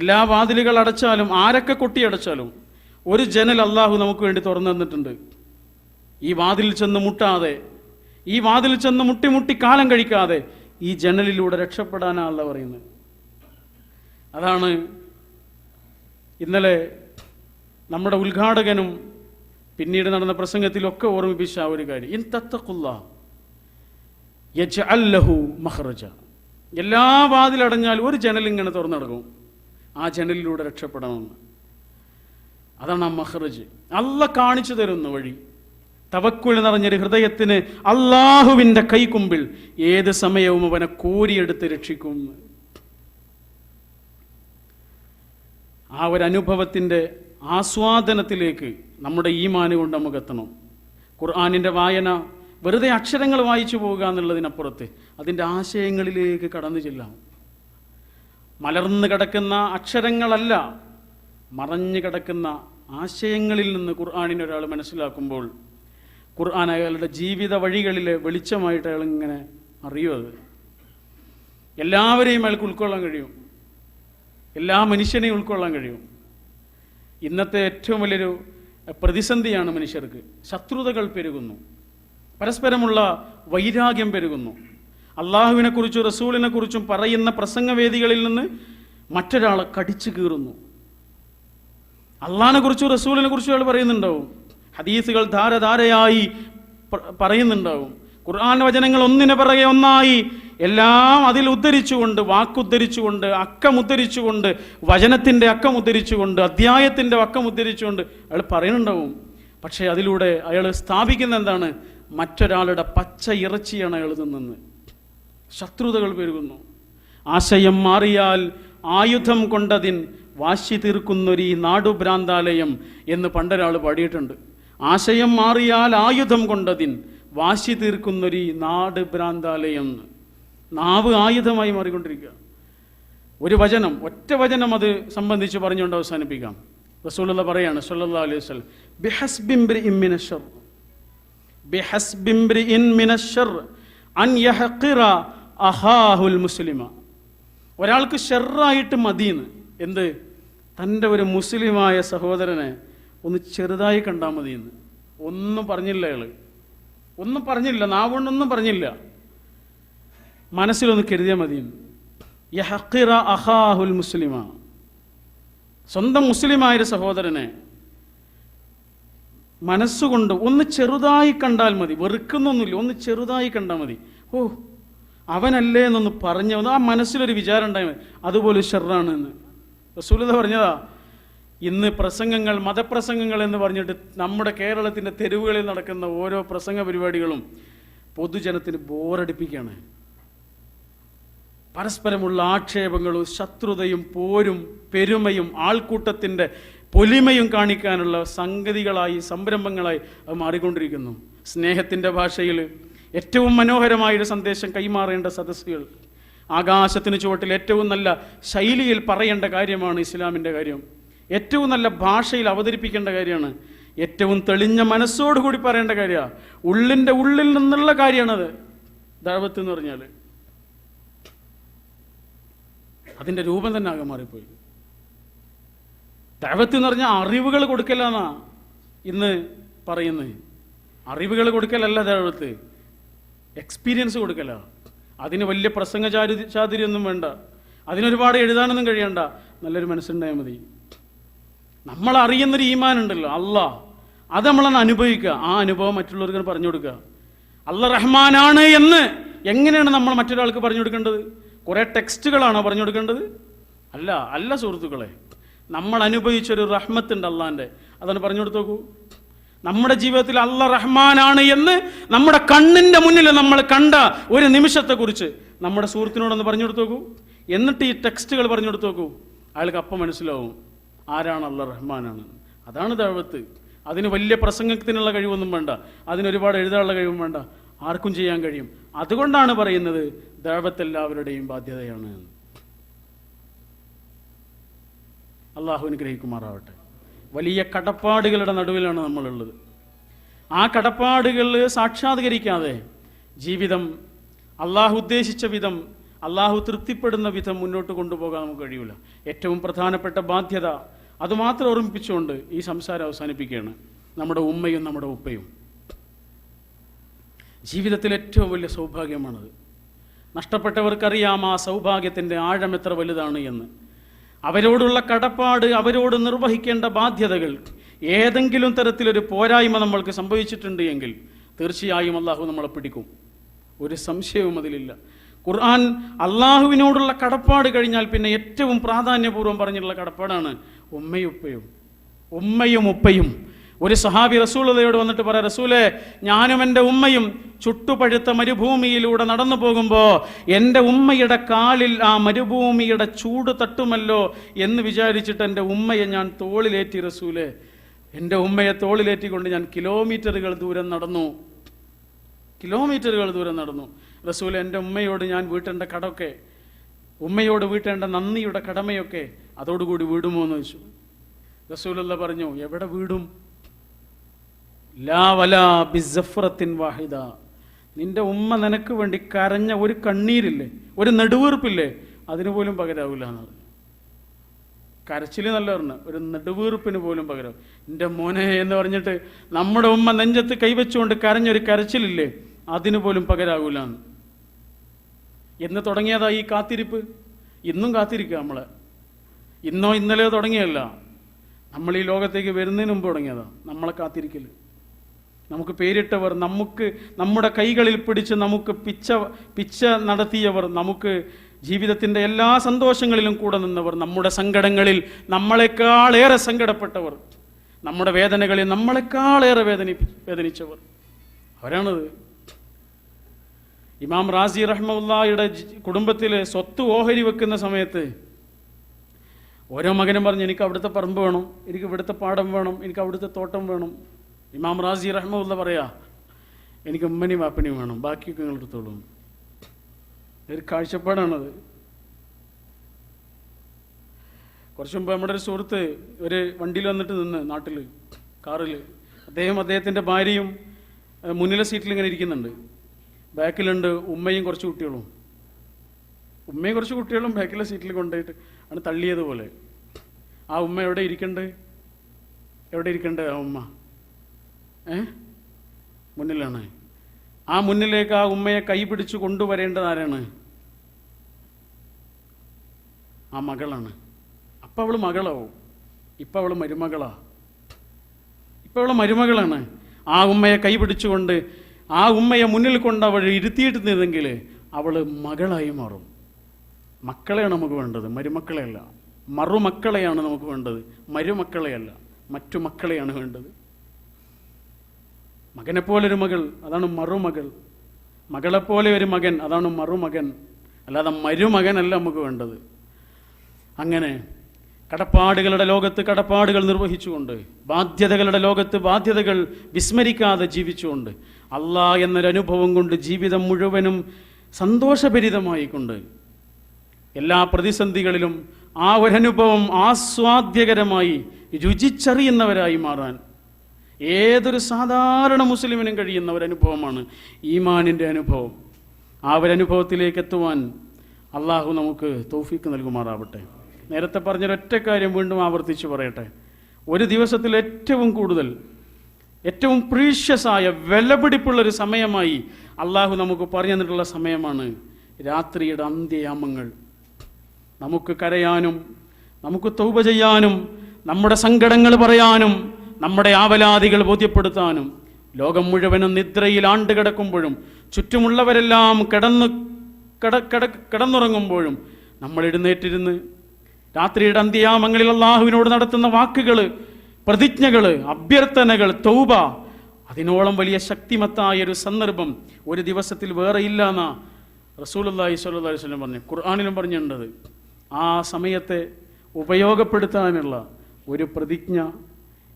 എല്ലാ വാതിലുകൾ അടച്ചാലും ആരൊക്കെ കൊട്ടിയടച്ചാലും ഒരു ജനൽ അള്ളാഹു നമുക്ക് വേണ്ടി തുറന്നു തന്നിട്ടുണ്ട്. ഈ വാതിലിൽ ചെന്ന് മുട്ടാതെ ഈ വാതിലിൽ ചെന്ന് മുട്ടി മുട്ടി കാലം കഴിക്കാതെ ഈ ജനലിലൂടെ രക്ഷപ്പെടാനാണല്ല പറയുന്നത്. അതാണ് ഇന്നലെ നമ്മുടെ ഉദ്ഘാടകനും പിന്നീട് നടന്ന പ്രസംഗത്തിലൊക്കെ ഓർമ്മിപ്പിച്ച ഒരു കാര്യം. ഇൻ തത്തക്കുള്ള എല്ലാ വാതിലടഞ്ഞാൽ ഒരു ജനൽ ഇങ്ങനെ തുറന്നു നടക്കും ആ ജനലിലൂടെ രക്ഷപ്പെടണമെന്ന്. അതാണ് ആ മഹ്റജ്. അല്ല കാണിച്ചു തരുന്ന വഴി. തവക്കുൽ നിറഞ്ഞൊരു ഹൃദയത്തിന് അള്ളാഹുവിന്റെ കൈക്കുമ്പിൽ ഏത് സമയവും അവനെ കോരിയെടുത്ത് രക്ഷിക്കും. ആ ഒരു അനുഭവത്തിന്റെ ആസ്വാദനത്തിലേക്ക് നമ്മുടെ ഈമാന് കൊണ്ട് നമുക്ക് എത്തണം. ഖുർആാനിന്റെ വായന വെറുതെ അക്ഷരങ്ങൾ വായിച്ചു പോകുക എന്നുള്ളതിനപ്പുറത്ത് അതിന്റെ ആശയങ്ങളിലേക്ക് കടന്നു ചെല്ലാം. മലർന്നു കിടക്കുന്ന അക്ഷരങ്ങളല്ല മറഞ്ഞു കിടക്കുന്ന ആശയങ്ങളിൽ നിന്ന് ഖുർആാനിനെ ഒരാൾ മനസ്സിലാക്കുമ്പോൾ ഖുർആൻ അയാളുടെ ജീവിത വഴികളിലെ വെളിച്ചമായിട്ട് അയാൾ ഇങ്ങനെ അറിയും അത്? എല്ലാവരെയും അയാൾക്ക് ഉൾക്കൊള്ളാൻ കഴിയും. എല്ലാ മനുഷ്യനെയും ഉൾക്കൊള്ളാൻ കഴിയും. ഇന്നത്തെ ഏറ്റവും വലിയൊരു പ്രതിസന്ധിയാണ് മനുഷ്യർക്ക്. ശത്രുതകൾ പെരുകുന്നു. പരസ്പരമുള്ള വൈരാഗ്യം പെരുകുന്നു. അള്ളാഹുവിനെ കുറിച്ചും റസൂലിനെ കുറിച്ചും പറയുന്ന പ്രസംഗവേദികളിൽ നിന്ന് മറ്റൊരാളെ കടിച്ചു കീറുന്നു. അള്ളാഹിനെ കുറിച്ചും റസൂലിനെ കുറിച്ചും അയാൾ പറയുന്നുണ്ടാവും. ഹദീസുകൾ ധാരധാരയായി പറയുന്നുണ്ടാവും. ഖുർആൻ വചനങ്ങൾ ഒന്നിനെ പറയെ ഒന്നായി എല്ലാം അതിൽ ഉദ്ധരിച്ചുകൊണ്ട് വാക്കുദ്ധരിച്ചുകൊണ്ട് അക്കം ഉദ്ധരിച്ചുകൊണ്ട് വചനത്തിന്റെ അക്കം ഉദ്ധരിച്ചുകൊണ്ട് അധ്യായത്തിന്റെ അക്കം ഉദ്ധരിച്ചുകൊണ്ട് അയാൾ പറയുന്നുണ്ടാവും. പക്ഷേ അതിലൂടെ അയാൾ സ്ഥാപിക്കുന്ന എന്താണ്? മറ്റൊരാളുടെ പച്ച ഇറച്ചിയാണ് അയാൾ തിന്നുന്നത് ശത്രുതകൾ പെരുകുന്നു. ആശയം മാറിയാൽ ആയുധം കൊണ്ടതിൻ വാശി തീർക്കുന്നൊരീ നാടുഭ്രാന്താലയം എന്ന് പണ്ടൊരാൾ പാടിയിട്ടുണ്ട്. ആശയം മാറിയാൽ ആയുധം കൊണ്ടതിൻ വാശി തീർക്കുന്നൊരു നാട് ഭ്രാന്താലയം നാവ് ആയുധമായി മാറിക്കൊണ്ടിരിക്കുക. ഒരു വചനം ഒറ്റ വചനം അത് സംബന്ധിച്ച് പറഞ്ഞുകൊണ്ട് അവസാനിപ്പിക്കാം. റസൂലുള്ള പറയാണ് സല്ലല്ലാഹു അലൈഹി അൻ യഹഖിറ അഹാഹുൽ മുസ്ലിമ. ഒരാൾക്ക് ഷെറായിട്ട് മതിയെന്ന് എന്ത്? തന്റെ ഒരു മുസ്ലിമായ സഹോദരനെ ഒന്ന് ചെറുതായി കണ്ടാൽ മതിയെന്ന്. ഒന്നും പറഞ്ഞില്ല അയാൾ ഒന്നും പറഞ്ഞില്ല നാവുകൊണ്ടൊന്നും പറഞ്ഞില്ല. മനസ്സിലൊന്ന് കരുതിയാൽ മതിയെന്ന്. യഹക്കിറ അഹാഹുൽ മുസ്ലിമ. സ്വന്തം മുസ്ലിമായൊരു സഹോദരനെ മനസ്സുകൊണ്ട് ഒന്ന് ചെറുതായി കണ്ടാൽ മതി. വെറുക്കുന്നൊന്നുമില്ല ഒന്ന് ചെറുതായി കണ്ടാൽ മതി. ഓ അവനല്ലേ എന്നൊന്ന് പറഞ്ഞു ആ മനസ്സിലൊരു വിചാരം ഉണ്ടായി. അതുപോലെ ഷെറാണ് എന്ന്. റസൂലത പറഞ്ഞതാ? ഇന്ന് പ്രസംഗങ്ങൾ മതപ്രസംഗങ്ങൾ എന്ന് പറഞ്ഞിട്ട് നമ്മുടെ കേരളത്തിന്റെ തെരുവുകളിൽ നടക്കുന്ന ഓരോ പ്രസംഗ പരിപാടികളും പൊതുജനത്തിന് ബോറടിപ്പിക്കുകയാണ്. പരസ്പരമുള്ള ആക്ഷേപങ്ങളും ശത്രുതയും പോരും പെരുമയും ആൾക്കൂട്ടത്തിന്റെ പൊലിമയും കാണിക്കാനുള്ള സംഗതികളായി സംരംഭങ്ങളായി അത് മാറിക്കൊണ്ടിരിക്കുന്നു. സ്നേഹത്തിന്റെ ഭാഷയിൽ ഏറ്റവും മനോഹരമായൊരു സന്ദേശം കൈമാറേണ്ട സദസ്സുകൾ. ആകാശത്തിന് ചുവട്ടിൽ ഏറ്റവും നല്ല ശൈലിയിൽ പറയേണ്ട കാര്യമാണ് ഇസ്ലാമിന്റെ കാര്യം. ഏറ്റവും നല്ല ഭാഷയിൽ അവതരിപ്പിക്കേണ്ട കാര്യമാണ്. ഏറ്റവും തെളിഞ്ഞ മനസ്സോടുകൂടി പറയേണ്ട കാര്യമാണ് ഉള്ളിന്റെ ഉള്ളിൽ നിന്നുള്ള കാര്യമാണത് ദാവത്ത് എന്ന് പറഞ്ഞാൽ. അതിന്റെ രൂപം തന്നെ ആകെ മാറിപ്പോയി. ദൈവത്ത് എന്ന് പറഞ്ഞാൽ അറിവുകൾ കൊടുക്കലാന്നാ ഇന്ന് പറയുന്നത്. അറിവുകൾ കൊടുക്കലല്ല ദൈവത്ത്. എക്സ്പീരിയൻസ് കൊടുക്കല. അതിന് വലിയ പ്രസംഗ ചാരു ചാതുര്യൊന്നും വേണ്ട. അതിനൊരുപാട് എഴുതാനൊന്നും കഴിയണ്ട. നല്ലൊരു മനസ്സുണ്ടായാൽ മതി. നമ്മൾ അറിയുന്നൊരു ഈമാൻ ഉണ്ടല്ലോ അല്ല അത് നമ്മളൊന്ന് അനുഭവിക്കുക. ആ അനുഭവം മറ്റുള്ളവർക്ക് പറഞ്ഞു കൊടുക്കുക. അല്ല റഹ്മാനാണ് എന്ന് എങ്ങനെയാണ് നമ്മൾ മറ്റൊരാൾക്ക് പറഞ്ഞു കൊടുക്കേണ്ടത്? കുറേ ടെക്സ്റ്റുകളാണോ പറഞ്ഞു കൊടുക്കേണ്ടത്? അല്ല അല്ല സുഹൃത്തുക്കളെ. നമ്മൾ അനുഭവിച്ചൊരു റഹ്മത്തുണ്ട് അള്ളാന്റെ അതാണ് പറഞ്ഞു കൊടുത്തു നോക്കൂ നമ്മുടെ ജീവിതത്തിൽ അല്ല റഹ്മാനാണ് എന്ന് നമ്മുടെ കണ്ണിന്റെ മുന്നിൽ നമ്മൾ കണ്ട ഒരു നിമിഷത്തെക്കുറിച്ച് നമ്മുടെ സുഹൃത്തിനോടൊന്ന് പറഞ്ഞു കൊടുത്തു നോക്കൂ. എന്നിട്ട് ഈ ടെക്സ്റ്റുകൾ പറഞ്ഞു കൊടുത്തു നോക്കൂ. അയാൾക്ക് അപ്പം മനസ്സിലാവും ആരാണ് അല്ല റഹ്മാനാണ്. അതാണ് ദൈവത്ത്. അതിന് വലിയ പ്രസംഗത്തിനുള്ള കഴിവൊന്നും വേണ്ട. അതിനൊരുപാട് എഴുതാനുള്ള കഴിവും വേണ്ട. ആർക്കും ചെയ്യാൻ കഴിയും. അതുകൊണ്ടാണ് പറയുന്നത് ദൈവത്ത് എല്ലാവരുടെയും ബാധ്യതയാണ്. അള്ളാഹു അനുഗ്രഹിക്കുമാറാവട്ടെ. വലിയ കടപ്പാടുകളുടെ നടുവിലാണ് നമ്മളുള്ളത്. ആ കടപ്പാടുകൾ സാക്ഷാത്കരിക്കാതെ ജീവിതം അള്ളാഹു ഉദ്ദേശിച്ച വിധം അള്ളാഹു തൃപ്തിപ്പെടുന്ന വിധം മുന്നോട്ട് കൊണ്ടുപോകാൻ നമുക്ക് കഴിയൂല. ഏറ്റവും പ്രധാനപ്പെട്ട ബാധ്യത അതുമാത്രം ഓർമ്മിപ്പിച്ചുകൊണ്ട് ഈ സംസാരം അവസാനിപ്പിക്കുകയാണ്. നമ്മുടെ ഉമ്മയും നമ്മുടെ ഉപ്പയും. ജീവിതത്തിൽ ഏറ്റവും വലിയ സൗഭാഗ്യമാണത്. നഷ്ടപ്പെട്ടവർക്കറിയാം ആ സൗഭാഗ്യത്തിന്റെ ആഴം എത്ര വലുതാണ് എന്ന്. അവരോടുള്ള കടപ്പാട് അവരോട് നിർവഹിക്കേണ്ട ബാധ്യതകൾ ഏതെങ്കിലും തരത്തിലൊരു പോരായ്മ നമ്മൾക്ക് സംഭവിച്ചിട്ടുണ്ട് എങ്കിൽ തീർച്ചയായും അള്ളാഹു നമ്മളെ പിടിക്കും. ഒരു സംശയവും അതിലില്ല. ഖുർആൻ അള്ളാഹുവിനോടുള്ള കടപ്പാട് കഴിഞ്ഞാൽ പിന്നെ ഏറ്റവും പ്രാധാന്യപൂർവം പറഞ്ഞിട്ടുള്ള കടപ്പാടാണ് ഉമ്മയും ഉപ്പയും. ഉമ്മയും ഉപ്പയും. ഒരു സഹാബി റസൂലതയോട് വന്നിട്ട് പറ റസൂലെ ഞാനും എന്റെ ഉമ്മയും ചുട്ടുപഴുത്ത മരുഭൂമിയിലൂടെ നടന്നു പോകുമ്പോൾ എന്റെ ഉമ്മയുടെ കാലിൽ ആ മരുഭൂമിയുടെ ചൂട് തട്ടുമല്ലോ എന്ന് വിചാരിച്ചിട്ട് എന്റെ ഉമ്മയെ ഞാൻ തോളിലേറ്റി റസൂലെ എന്റെ ഉമ്മയെ തോളിലേറ്റിക്കൊണ്ട് ഞാൻ കിലോമീറ്ററുകൾ ദൂരം നടന്നു. കിലോമീറ്ററുകൾ ദൂരം നടന്നു. റസൂൽ എന്റെ ഉമ്മയോട് ഞാൻ വീട്ടേണ്ട കടമൊക്കെ ഉമ്മയോട് വീട്ടേണ്ട നന്ദിയുടെ കടമയൊക്കെ അതോടുകൂടി വീടുമോ? എന്ന് ചോദിച്ചു. റസൂലല്ല പറഞ്ഞു എവിടെ വീടും? ലാ വലാ ബിസഫ്രത്തിൻ വാഹിദ. നിന്റെ ഉമ്മ നിനക്ക് വേണ്ടി കരഞ്ഞ ഒരു കണ്ണീരില്ലേ ഒരു നെടുവീർപ്പില്ലേ അതിന് പോലും പകരാവില്ല എന്ന് പറഞ്ഞു കരച്ചിൽ നല്ല പറഞ്ഞു ഒരു നെടുവീർപ്പിന് പോലും പകരാവും. എന്റെ മോനെ എന്ന് പറഞ്ഞിട്ട് നമ്മുടെ ഉമ്മ നെഞ്ചത്ത് കൈവച്ചുകൊണ്ട് കരഞ്ഞൊരു കരച്ചിലില്ലേ അതിന് പോലും പകരാകൂല എന്ന്. എന്ന് തുടങ്ങിയതാ ഈ കാത്തിരിപ്പ്? ഇന്നും കാത്തിരിക്കുക നമ്മളെ. ഇന്നോ ഇന്നലെയോ തുടങ്ങിയല്ല നമ്മൾ ഈ ലോകത്തേക്ക് വരുന്നതിന് മുമ്പ് തുടങ്ങിയതാ നമ്മളെ കാത്തിരിക്കൽ നമുക്ക് പേരിട്ടവർ നമുക്ക് നമ്മുടെ കൈകളിൽ പിടിച്ച് നമുക്ക് പിച്ച പിച്ച നടത്തിയവർ നമുക്ക് ജീവിതത്തിന്റെ എല്ലാ സന്തോഷങ്ങളിലും കൂടെ നിന്നവർ നമ്മുടെ സങ്കടങ്ങളിൽ നമ്മളെക്കാളേറെ സങ്കടപ്പെട്ടവർ നമ്മുടെ വേദനകളിൽ നമ്മളെക്കാളേറെ വേദനി വേദനിച്ചവർ. അവരാണത്. ഇമാം റാസി റഹ്മുല്ലായുടെ കുടുംബത്തിൽ സ്വത്ത് ഓഹരി വെക്കുന്ന സമയത്ത് ഓരോ മകനും പറഞ്ഞു എനിക്ക് അവിടുത്തെ പറമ്പ് വേണം എനിക്ക് ഇവിടുത്തെ പാടം വേണം എനിക്ക് അവിടുത്തെ തോട്ടം വേണം. ഇമാം റാസി റഹ്മുല്ല പറയാ എനിക്ക് ഉമ്മനെയും വാപ്പനെയും വേണം ബാക്കിയൊക്കെ നിങ്ങൾ എടുത്തോളൂ. ഒരു കാഴ്ചപ്പാടാണത്. കുറച്ച് മുമ്പ് നമ്മുടെ ഒരു സുഹൃത്ത് ഒരു വണ്ടിയിൽ വന്നിട്ട് നിന്ന് നാട്ടിൽ കാറിൽ അദ്ദേഹം അദ്ദേഹത്തിന്റെ ഭാര്യയും മുന്നിലെ സീറ്റിൽ ഇങ്ങനെ ഇരിക്കുന്നുണ്ട്. ബാക്കിലുണ്ട് ഉമ്മയും കുറച്ച് കുട്ടികളും. ഉമ്മയും കുറച്ച് കുട്ടികളും ബാക്കിലെ സീറ്റിൽ കൊണ്ടുപോയിട്ട് ആണ് തള്ളിയതുപോലെ. ആ ഉമ്മ എവിടെ ഇരിക്കണ്ടേ? എവിടെ ഇരിക്കണ്ടേ ആ ഉമ്മ? ഏ? മുന്നിലാണ്. ആ മുന്നിലേക്ക് ആ ഉമ്മയെ കൈ പിടിച്ച് കൊണ്ടുവരേണ്ടത് ആരാണ്? ആ മകളാണ്. അപ്പം അവൾ മകളാവും. ഇപ്പം അവൾ മരുമകളാ. ഇപ്പം അവൾ മരുമകളാണ്. ആ ഉമ്മയെ കൈ പിടിച്ചുകൊണ്ട് ആ ഉമ്മയെ മുന്നിൽ കൊണ്ട് അവൾ ഇരുത്തിയിട്ടിരുന്നെങ്കിൽ അവൾ മകളായി മാറും. മക്കളെയാണ് നമുക്ക് വേണ്ടത്. മരുമക്കളെയല്ല. മറുമക്കളെയാണ് നമുക്ക് വേണ്ടത്. മരുമക്കളെയല്ല. മറ്റു മക്കളെയാണ് വേണ്ടത്. മകനെപ്പോലൊരു മകൾ അതാണ് മറുമകൾ. മകളെപ്പോലെ ഒരു മകൻ അതാണ് മറുമകൻ. അല്ലാതെ മരുമകനല്ല നമുക്ക് വേണ്ടത്. അങ്ങനെ കടപ്പാടുകളുടെ ലോകത്ത് കടപ്പാടുകൾ നിർവഹിച്ചുകൊണ്ട് ബാധ്യതകളുടെ ലോകത്ത് ബാധ്യതകൾ വിസ്മരിക്കാതെ ജീവിച്ചുകൊണ്ട് അള്ളാ എന്നൊരനുഭവം കൊണ്ട് ജീവിതം മുഴുവനും സന്തോഷഭരിതമായിക്കൊണ്ട് എല്ലാ പ്രതിസന്ധികളിലും ആ ഒരനുഭവം ആസ്വാദ്യകരമായി രുചിച്ചറിയുന്നവരായി മാറാൻ ഏതൊരു സാധാരണ മുസ്ലിമിനും കഴിയുന്ന ഒരനുഭവമാണ് ഈമാനിന്റെ അനുഭവം. ആ ഒരനുഭവത്തിലേക്ക് എത്തുവാൻ അള്ളാഹു നമുക്ക് തൗഫീക്ക് നൽകുമാറാവട്ടെ. നേരത്തെ പറഞ്ഞൊരൊറ്റ കാര്യം വീണ്ടും ആവർത്തിച്ച് പറയട്ടെ. ഒരു ദിവസത്തിൽ ഏറ്റവും കൂടുതൽ ഏറ്റവും പ്രീഷ്യസായ വിലപിടിപ്പുള്ളൊരു സമയമായി അള്ളാഹു നമുക്ക് പറഞ്ഞു തന്നിട്ടുള്ള സമയമാണ് രാത്രിയുടെ അന്ത്യയാമങ്ങൾ നമുക്ക് കരയാനും നമുക്ക് തൗപ ചെയ്യാനും നമ്മുടെ സങ്കടങ്ങൾ പറയാനും നമ്മുടെ ആവലാതികൾ ബോധ്യപ്പെടുത്താനും ലോകം മുഴുവനും നിദ്രയിൽ ആണ്ട് കിടക്കുമ്പോഴും ചുറ്റുമുള്ളവരെല്ലാം കിടന്ന് കിട കിട കിടന്നുറങ്ങുമ്പോഴും നമ്മൾ എഴുന്നേറ്റിരുന്ന് രാത്രിയുടെ അന്ത്യാമങ്ങളിൽ അള്ളാഹുവിനോട് നടത്തുന്ന വാക്കുകൾ പ്രതിജ്ഞകൾ അഭ്യർത്ഥനകൾ തൗബ അതിനോളം വലിയ ശക്തിമത്തായ ഒരു സന്ദർഭം ഒരു ദിവസത്തിൽ വേറെ ഇല്ല എന്നാ റസൂലുള്ളാഹി സ്വല്ലല്ലാഹി അലൈഹി വസല്ലം പറഞ്ഞു. ഖുർആാനിലും പറഞ്ഞിട്ടുണ്ട്. ആ സമയത്തെ ഉപയോഗപ്പെടുത്താനുള്ള ഒരു പ്രതിജ്ഞ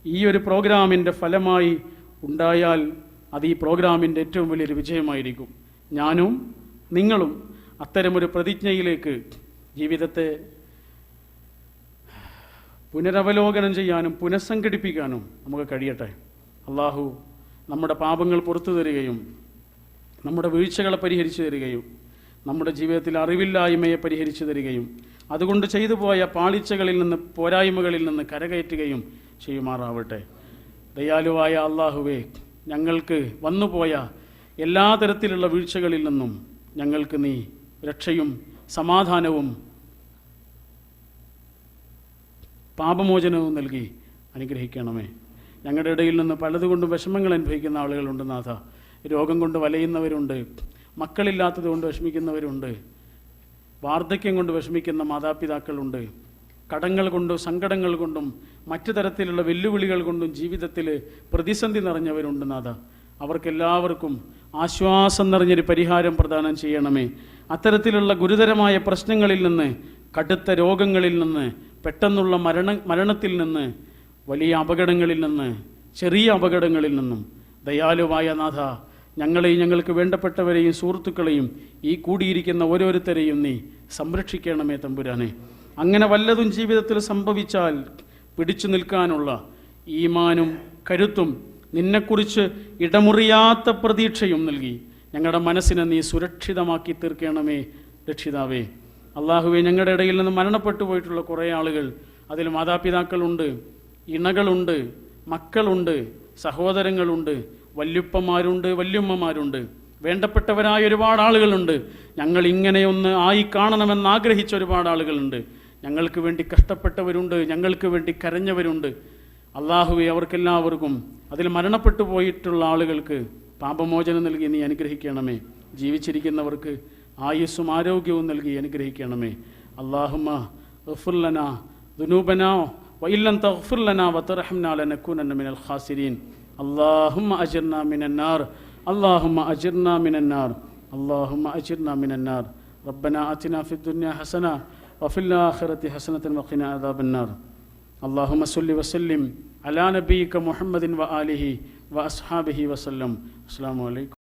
ഈ ഒരു പ്രോഗ്രാമിന്റെ ഫലമായി ഉണ്ടായാൽ അത് ഈ പ്രോഗ്രാമിന്റെ ഏറ്റവും വലിയൊരു വിജയമായിരിക്കും. ഞാനും നിങ്ങളും അത്തരമൊരു പ്രതിജ്ഞയിലേക്ക് ജീവിതത്തെ പുനരവലോകനം ചെയ്യാനും പുനഃസംഘടിപ്പിക്കാനും നമുക്ക് കഴിയട്ടെ. അള്ളാഹു നമ്മുടെ പാപങ്ങൾ പുറത്തു തരികയും നമ്മുടെ വീഴ്ചകളെ പരിഹരിച്ചു തരികയും നമ്മുടെ ജീവിതത്തിൽ അറിവില്ലായ്മയെ പരിഹരിച്ചു തരികയും അതുകൊണ്ട് ചെയ്തു പോയ പാളിച്ചകളിൽ നിന്ന് പോരായ്മകളിൽ നിന്ന് കരകയറ്റുകയും ചെയ്യുമാറാവട്ടെ. ദയാലുവായ അള്ളാഹുവേ ഞങ്ങൾക്ക് വന്നുപോയ എല്ലാ തരത്തിലുള്ള വീഴ്ചകളിൽ നിന്നും ഞങ്ങൾക്ക് നീ രക്ഷയും സമാധാനവും പാപമോചനവും നൽകി അനുഗ്രഹിക്കണമേ. ഞങ്ങളുടെ ഇടയിൽ നിന്ന് പലതുകൊണ്ടും വിഷമങ്ങൾ അനുഭവിക്കുന്ന ആളുകളുണ്ട് നാഥ. രോഗം കൊണ്ട് വലയുന്നവരുണ്ട് മക്കളില്ലാത്തത് കൊണ്ട് വിഷമിക്കുന്നവരുണ്ട് വാർദ്ധക്യം കൊണ്ട് വിഷമിക്കുന്ന മാതാപിതാക്കളുണ്ട്. കടങ്ങൾ കൊണ്ടും സങ്കടങ്ങൾ കൊണ്ടും മറ്റു തരത്തിലുള്ള വെല്ലുവിളികൾ കൊണ്ടും ജീവിതത്തിൽ പ്രതിസന്ധി നിറഞ്ഞവരുണ്ട് നാഥ. അവർക്കെല്ലാവർക്കും ആശ്വാസം നിറഞ്ഞൊരു പരിഹാരം പ്രദാനം ചെയ്യണമേ. അത്തരത്തിലുള്ള ഗുരുതരമായ പ്രശ്നങ്ങളിൽ നിന്ന് കടുത്ത രോഗങ്ങളിൽ നിന്ന് പെട്ടെന്നുള്ള മരണ മരണത്തിൽ നിന്ന് വലിയ അപകടങ്ങളിൽ നിന്ന് ചെറിയ അപകടങ്ങളിൽ നിന്നും. ദയാലുവായ നാഥ ഞങ്ങളെയും ഞങ്ങൾക്ക് വേണ്ടപ്പെട്ടവരെയും സുഹൃത്തുക്കളെയും ഈ കൂടിയിരിക്കുന്ന ഓരോരുത്തരെയും നീ സംരക്ഷിക്കണമേ തമ്പുരാനെ. അങ്ങനെ വല്ലതും ജീവിതത്തിൽ സംഭവിച്ചാൽ പിടിച്ചു നിൽക്കാനുള്ള ഈമാനും കരുത്തും നിന്നെക്കുറിച്ച് ഇടമുറിയാത്ത പ്രതീക്ഷയും നൽകി. ഞങ്ങളുടെ മനസ്സിനെ നീ സുരക്ഷിതമാക്കി തീർക്കണമേ രക്ഷിതാവേ. അള്ളാഹുവെ ഞങ്ങളുടെ ഇടയിൽ നിന്ന് മരണപ്പെട്ടു പോയിട്ടുള്ള കുറേ ആളുകൾ അതിൽ മാതാപിതാക്കളുണ്ട് ഇണകളുണ്ട് മക്കളുണ്ട് സഹോദരങ്ങളുണ്ട് വല്യുപ്പന്മാരുണ്ട് വല്യുമ്മമാരുണ്ട് വേണ്ടപ്പെട്ടവരായ ഒരുപാട് ആളുകളുണ്ട്. ഞങ്ങൾ ഇങ്ങനെയൊന്ന് ആയി കാണണമെന്ന് ആഗ്രഹിച്ച ഒരുപാട് ആളുകളുണ്ട്. ഞങ്ങൾക്ക് വേണ്ടി കഷ്ടപ്പെട്ടവരുണ്ട് ഞങ്ങൾക്ക് വേണ്ടി കരഞ്ഞവരുണ്ട് അള്ളാഹുവെ അവർക്കെല്ലാവർക്കും അതിൽ മരണപ്പെട്ടു പോയിട്ടുള്ള ആളുകൾക്ക് പാപമോചനം നൽകി നീ അനുഗ്രഹിക്കണമേ ജീവിച്ചിരിക്കുന്നവർക്ക് ആയുസ്സും ആരോഗ്യവും നൽകി അനുഗ്രഹിക്കണമേ അള്ളാഹുമ ഗഫുർലന ദുനൂബന വഇല്ലം തഗ്ഫിർ ലനാ വതർഹംനാ ലനകൂനന്ന മിനൽ ഖാസിരീൻ اللهم أجرنا من النار اللهم أجرنا من النار اللهم أجرنا من النار ربنا آتنا في الدنيا حسنة وفي الآخرة حسنة وقنا عذاب النار. اللهم صل وسلم على نبيك محمد وآله وأصحابه وسلم. السلام عليكم.